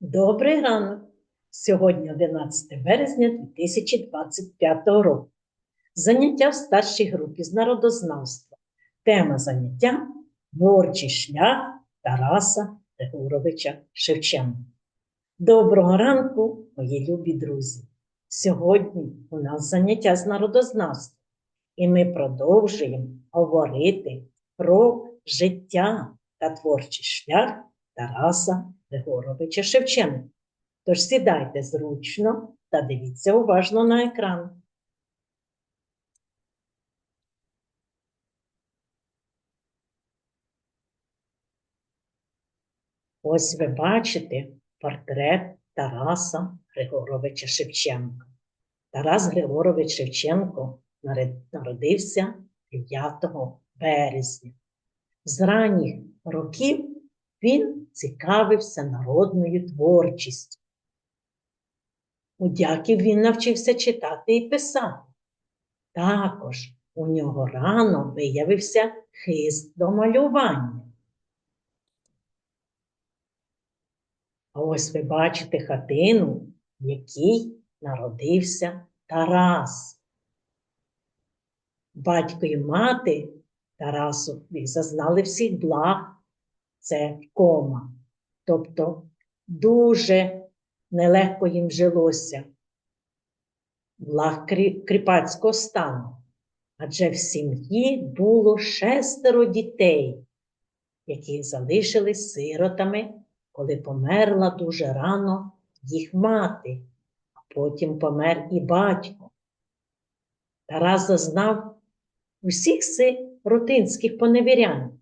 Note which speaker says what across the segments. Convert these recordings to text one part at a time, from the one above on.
Speaker 1: Добрий ранок! Сьогодні 11 березня 2025 року. Заняття в старшій групі з народознавства. Тема заняття Творчий шлях Тараса Григоровича Шевченка. Доброго ранку, мої любі друзі! Сьогодні у нас заняття з народознавства, і ми продовжуємо говорити про життя та творчий шлях Тараса Григоровича Шевченка. Тож сідайте зручно та дивіться уважно на екран. Ось ви бачите портрет Тараса Григоровича Шевченка. Тарас Григорович Шевченко народився 9 березня. З ранніх років він цікавився народною творчістю. У дяків він навчився читати і писати. Також у нього рано виявився хист до малювання. А ось ви бачите хатину, в якій народився Тарас. Батько і мати Тарасові зазнали всіх благ це кома. Тобто дуже нелегко їм жилося благ крі- кріпацького стану. Адже в сім'ї було шестеро дітей, які залишились сиротами, коли померла дуже рано їх мати, а потім помер і батько. Тарас зазнав усіх сиротинських поневірянь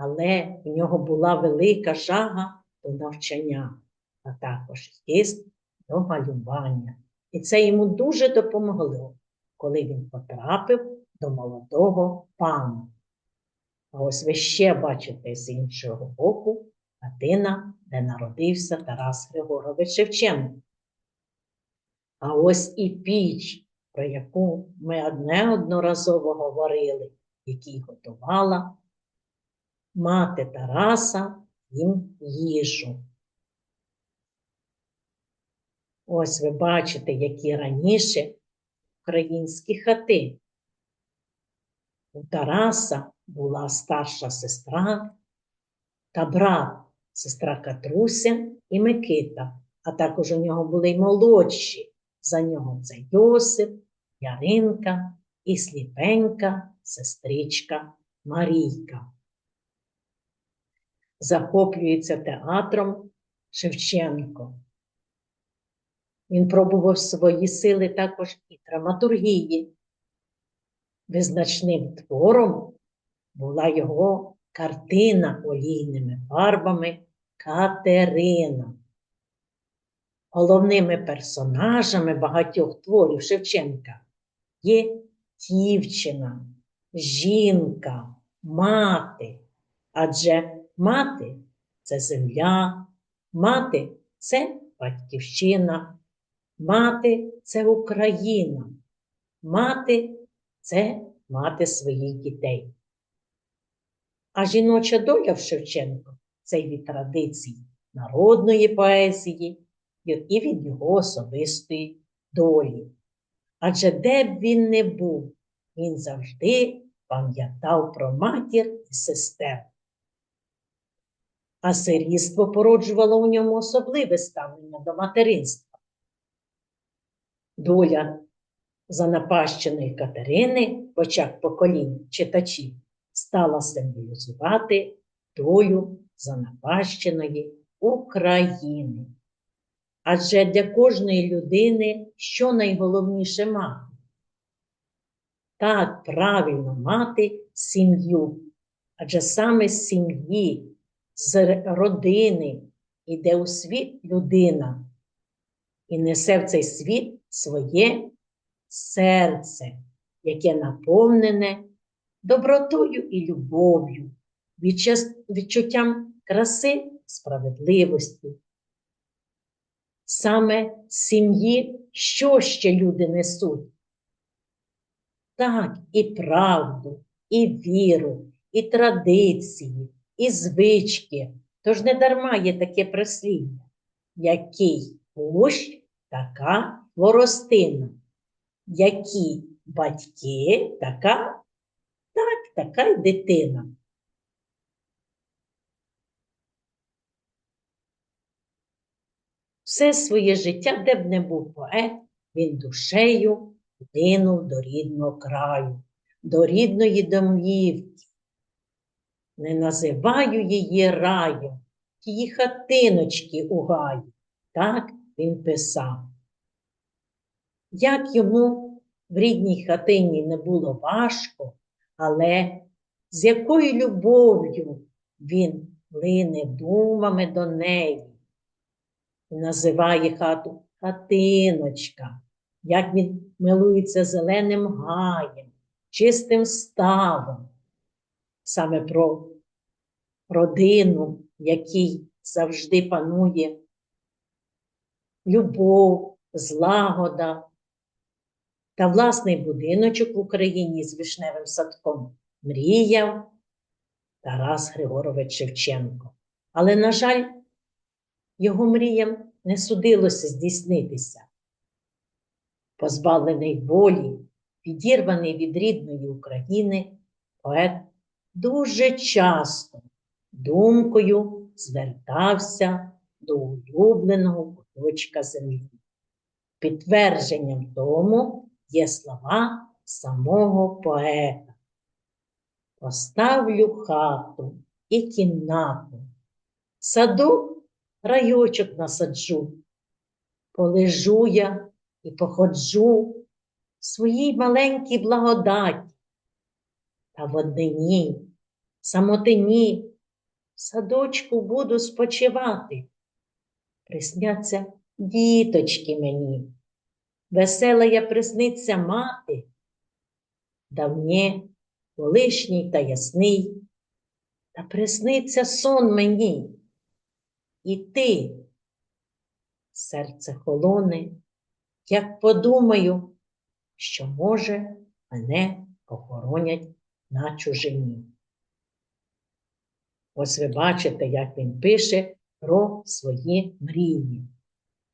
Speaker 1: але в нього була велика жага до навчання, а також хист до малювання. І це йому дуже допомогло, коли він потрапив до молодого пана. А ось ви ще бачите з іншого боку хатина, де народився Тарас Григорович Шевченко. А ось і піч, про яку ми неодноразово говорили, який готувала мати Тараса їм їжу. Ось ви бачите, які раніше українські хати. У Тараса була старша сестра та брат, сестра Катруся і Микита, а також у нього були й молодші. За нього це Йосип, Яринка і сліпенька сестричка Марійка захоплюється театром Шевченко. Він пробував свої сили також і драматургії. Визначним твором була його картина олійними фарбами Катерина. Головними персонажами багатьох творів Шевченка є дівчина, жінка, мати, адже Мати це земля, мати це батьківщина, мати це Україна, мати це мати своїх дітей. А жіноча доля в Шевченко це й від традицій народної поезії і від його особистої долі. Адже де б він не був, він завжди пам'ятав про матір і сестер а сирітство породжувало у ньому особливе ставлення до материнства. Доля занапащеної Катерини в очах поколінь читачів стала символізувати долю занапащеної України. Адже для кожної людини що найголовніше мати? Так, правильно мати сім'ю. Адже саме з сім'ї з родини іде у світ людина і несе в цей світ своє серце, яке наповнене добротою і любов'ю, відчуттям краси, справедливості. Саме сім'ї, що ще люди несуть? Так, і правду, і віру, і традиції, і звички. Тож не дарма є таке прислів'я. Який кущ, така хворостина. Які батьки, така, так, така й дитина. Все своє життя, де б не був поет, він душею линув до рідного краю, до рідної домівки. Не називаю її раєм, тії хатиночки у гаї. Так він писав. Як йому в рідній хатині не було важко, але з якою любов'ю він лине думами до неї і називає хату хатиночка, як він милується зеленим гаєм, чистим ставом, саме про родину, якій завжди панує любов, злагода та власний будиночок в Україні з вишневим садком мріяв Тарас Григорович Шевченко. Але, на жаль, його мріям не судилося здійснитися. Позбавлений волі, відірваний від рідної України, поет дуже часто думкою звертався до улюбленого куточка землі. Підтвердженням тому є слова самого поета. Поставлю хату і кімнату, саду райочок насаджу, полежу я і походжу в своїй маленькій благодаті, та в однині, самотині, в садочку буду спочивати. Присняться діточки мені, весела я присниться мати, давнє, колишній та ясний, та присниться сон мені. І ти, серце холоне, як подумаю, що, може, мене похоронять на чужині. Ось ви бачите, як він пише про свої мрії.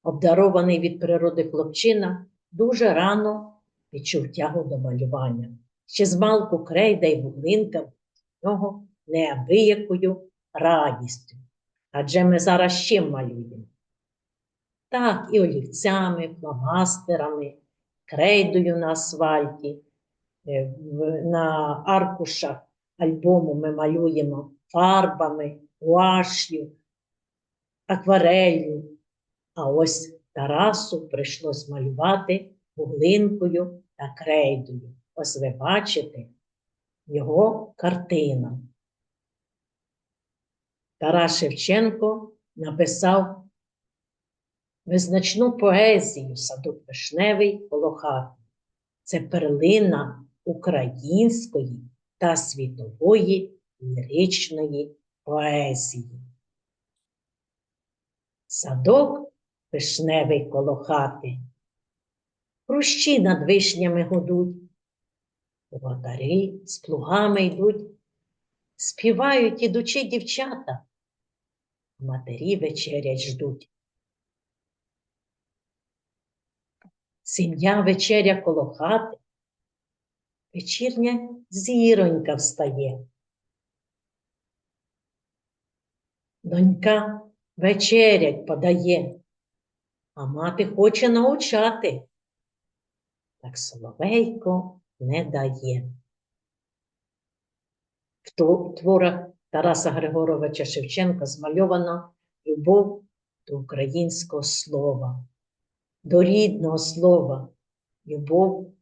Speaker 1: Обдарований від природи хлопчина дуже рано відчув тягу до малювання. Ще з малку крейда й вуглинка в нього неабиякою радістю. Адже ми зараз чим малюємо? Так, і олівцями, фломастерами, крейдою на асфальті, на аркушах альбому ми малюємо фарбами, гуаш'ю, акварелью. А ось Тарасу прийшлось малювати вуглинкою та крейдою. Ось ви бачите його картина. Тарас Шевченко написав визначну поезію садок вишневий Волохатий. Це перлина української та світової ліричної поезії. Садок вишневий коло хати, Хрущі над вишнями гудуть, Володарі з плугами йдуть, співають ідучи дівчата, матері вечерять ждуть. Сім'я вечеря коло хати, вечірня зіронька встає. Донька вечерять подає, а мати хоче научати, так соловейко не дає. В творах Тараса Григоровича Шевченка змальовано любов до українського слова, до рідного слова, любов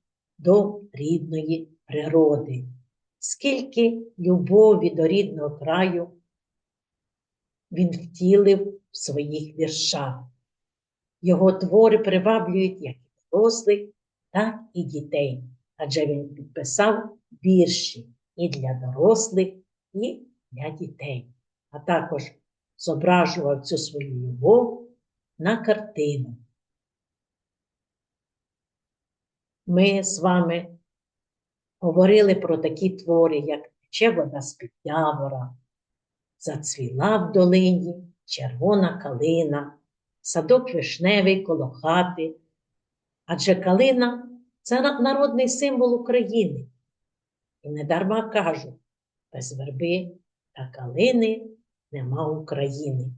Speaker 1: до рідної природи. Скільки любові до рідного краю він втілив в своїх віршах. Його твори приваблюють як дорослих, так і дітей, адже він підписав вірші і для дорослих, і для дітей, а також зображував цю свою любов на картину. Ми з вами говорили про такі твори, як тече вода з під явора, зацвіла в долині червона калина, садок вишневий коло хати. Адже калина це народний символ України. І недарма кажуть, без верби та калини нема України.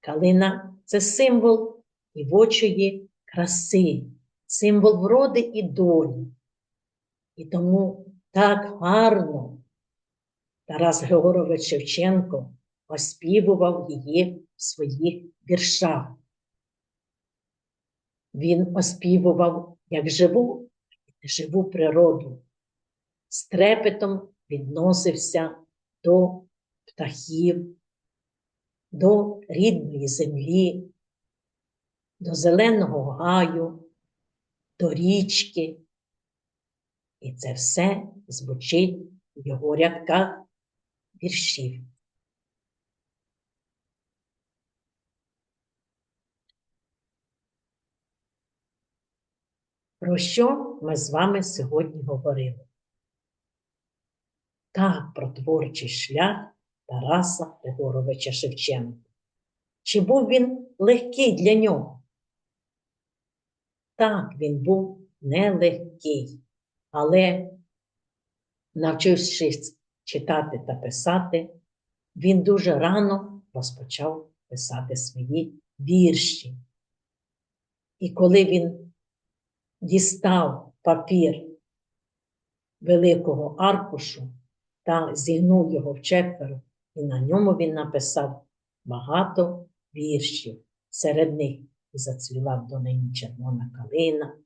Speaker 1: Калина це символ дівочої краси, символ вроди і долі. І тому так гарно Тарас Григорович Шевченко оспівував її в своїх віршах. Він оспівував як живу живу природу, з трепетом відносився до птахів, до рідної землі, до зеленого гаю, до річки. І це все звучить в його рядках віршів. Про що ми з вами сьогодні говорили? Так, про творчий шлях Тараса Григоровича Шевченка. Чи був він легкий для нього? Так, він був нелегкий, але, навчившись читати та писати, він дуже рано розпочав писати свої вірші. І коли він дістав папір великого аркушу та зігнув його в четверо, і на ньому він написав багато віршів. Серед них зацвіла в донині червона калина,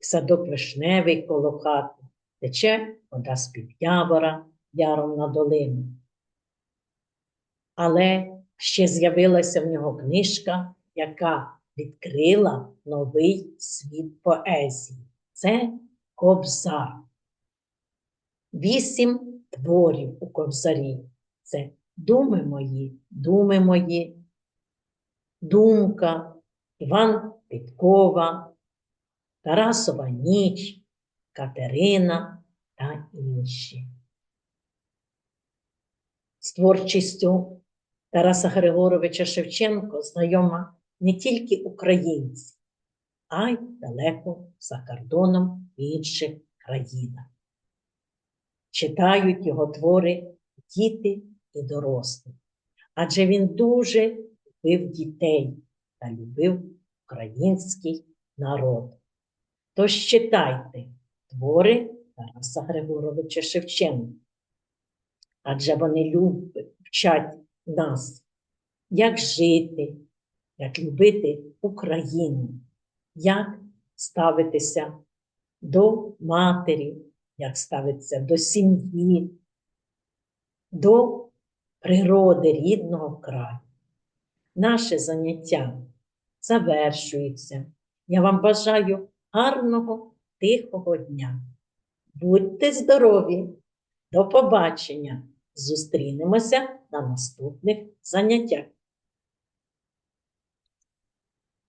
Speaker 1: садок вишневий коло хати, тече вода з-під явора яром на долину. Але ще з'явилася в нього книжка, яка відкрила новий світ поезії. Це Кобзар. Вісім творів у Кобзарі. Це думи мої, думи мої, думка, Іван Підкова, Тарасова ніч, Катерина та інші. З творчістю Тараса Григоровича Шевченко знайома не тільки українці, а й далеко за кордоном інших країнах. Читають його твори діти і дорослі, адже він дуже любив дітей та любив український народ. Тож читайте твори Тараса Григоровича Шевченка, адже вони люблять, вчать нас, як жити, як любити Україну, як ставитися до матері, як ставитися до сім'ї, до природи рідного краю. Наше заняття завершується. Я вам бажаю гарного, тихого дня. Будьте здорові! До побачення! Зустрінемося на наступних заняттях.